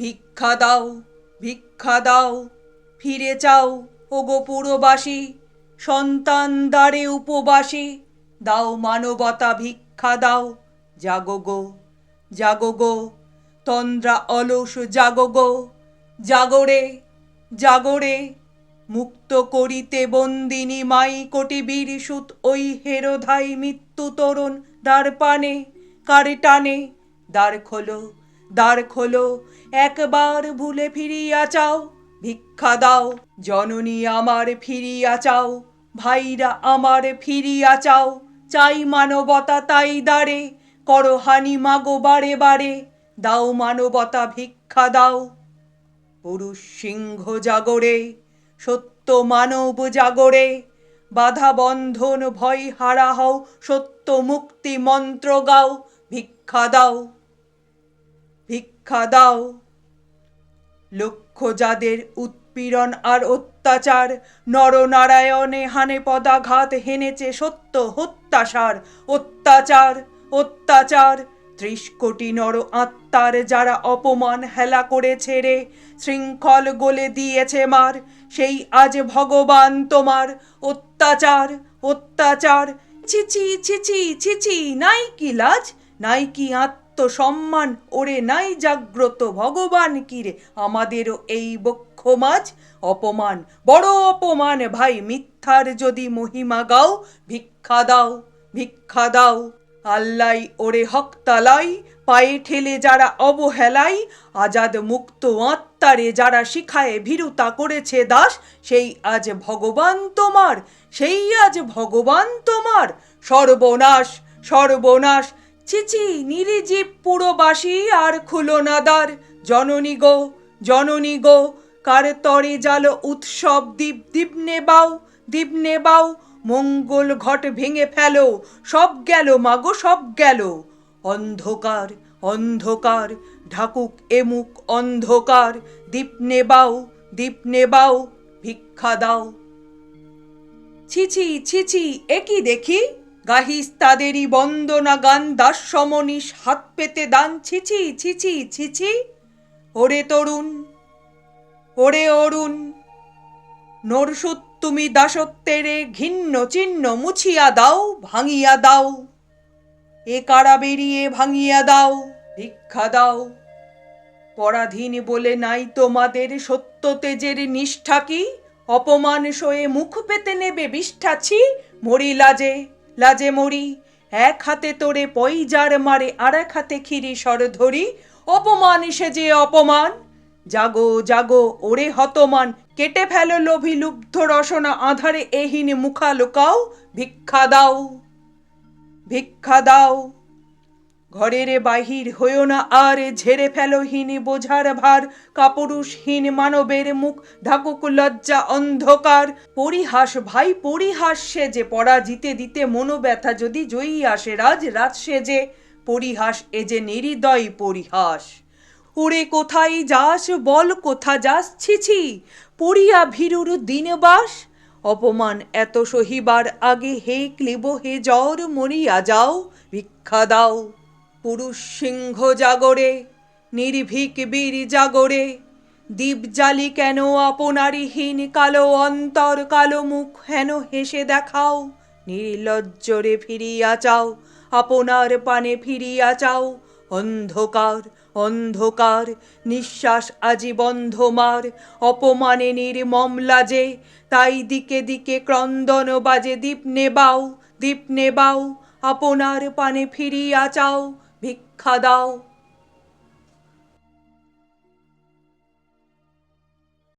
ভিক্ষা দাও ভিক্ষা দাও, ফিরে চাও ওগো পুরবাসী, সন্তান দ্বারে উপবাসী, দাও মানবতা ভিক্ষা দাও, জাগো গো জাগো গো, তন্দ্রা অলস জাগো গো জাগরে জাগরে মুক্ত করিতে বন্দিনী মাই কোটি বীর সুত ওই হেরোধাই মৃত্যু তরুণ দ্বার পানে, কারে টানে, দ্বার খোলো দ্বার খোলো, একবার ভুলে ফিরিয়া চাও, ভিক্ষা দাও, জননী আমার ফিরিয়া চাও, ভাইরা আমার ফিরিয়া চাও, চাই মানবতা তাই দাঁড়ে করো হানি মাগো বারে বারে, দাও মানবতা ভিক্ষা দাও। পুরুষ সিংহ জাগরে, সত্য মানব জাগরে, বাধা বন্ধন ভয় হারা হও, সত্য মুক্তি মন্ত্র গাও, ভিক্ষা দাও। ভিক্ষা দাও লক্ষ্য যাদের উৎপীড়ন আর অত্যাচার, নরনারায়ণে হানে পদাঘাত হেনেছে সত্য হত্যাসার। অত্যাচার অত্যাচার, ত্রিশ কোটি নর আত্মার যারা অপমান হেলা করেছে রে, শৃঙ্খল গোলে দিয়েছে মার। সেই আজ ভগবান তোমার। অত্যাচার অত্যাচার ছিছি ছিছি ছিছি নাই কি লাজ, নাই কি আত্মসম্মান, ওরে নাই জাগ্রত ভগবান কিরে? আমাদেরও এই বক্ষ মাঝ অপমান, বড় অপমান ভাই, মিথ্যার যদি মহিমা গাও, ভিক্ষা দাও ভিক্ষা দাও। আল্লাই ওরে হকতালাই পায়ে ঠেলে যারা অবহেলাই, আজাদ মুক্ত আত্মারে যারা শিখায় ভীরুতা করেছে দাস, সেই আজ ভগবান তোমার, সেই আজ ভগবান তোমার। সর্বনাশ সর্বনাশ ছিছি নিরিজীব পুরবাসী আর খুলো নাদার জননী গো জননী গো, কার তরে জাল উৎসব দীপ দীপ নেবাও দীপ নেবাও মঙ্গল ঘট ভেঙে ফেলো, সব গেল মাগো, সব গেল। অন্ধকার অন্ধকার, ঢাকুক এমুক অন্ধকার। দীপ নেবাও দীপ নেবাও ভিক্ষা দাও। ছিছি ছিছি একই দেখি? গাহিস তাদেরই বন্দনা গান দাস হাত পেতে দান ছিছি ছিছি ছিছি ওরে তরুণ, ওরে অরুণ নরসুত তুমি দাসত্বেরে ঘিন্ন চিহ্ন মুছিয়া দাও, ভাঙিয়া দাও। এ কারা বেরিয়ে ভাঙিয়া দাও, ভিক্ষা দাও। পরাধীন বলে নাই তোমাদের সত্য তেজের নিষ্ঠা কি? অপমান সয়ে মুখ পেতে নেবে বিষ্ঠাছি মরিলা লাজে লাজে মরি, এক হাতে তোরে পই পইজার মারে, আর এক হাতে খিরি সরধরি অপমান সে যে অপমান? জাগো জাগো, ওরে হতমান, কেটে ফেলো লোভী লুব্ধ রসনা আধারে এহিন মুখা লুকাও, ভিক্ষা দাও ভিক্ষা দাও। ঘরের বাহির হইও না, আর ঝেড়ে ফেলোহীন বোঝার ভার। কাপুরুষহীন মানবের মুখ ঢাকুক লজ্জা অন্ধকার। পরিহাস ভাই, পরিহাস সে যে পরাজিতে দিতে মনোব্যথা যদি জয়ী আসে, রাজ রাজ সেজে পরিহাস এ যে নির্দয় পরিহাস। ওরে কোথায় যাস, বল কোথা যাস ছিছি পড়িয়া ভীরুর দিনবাস। অপমান এত সহিবার আগে হে ক্লিব হে জ্বর, মরিয়া যাও, ভিক্ষা দাও। পুরুষ সিংহ জাগরে, নির্ভীক বীর জাগরে, দ্বীপ জালি কেন আপনারিহীন কালো অন্তর, কালো মুখ হেন হেসে দেখাও নির্লজ্জরে ফিরিয়া চাও, আপনার পানে ফিরিয়া চাও, অন্ধকার অন্ধকার, নিঃশ্বাস আজি বন্ধ মার, অপমানে নির্মম লাজে, তাই দিকে দিকে ক্রন্দন বাজে দীপ নেবাও দীপ নেবাও, আপনার পানে ফিরিয়া চাও ভিক্ষা দাও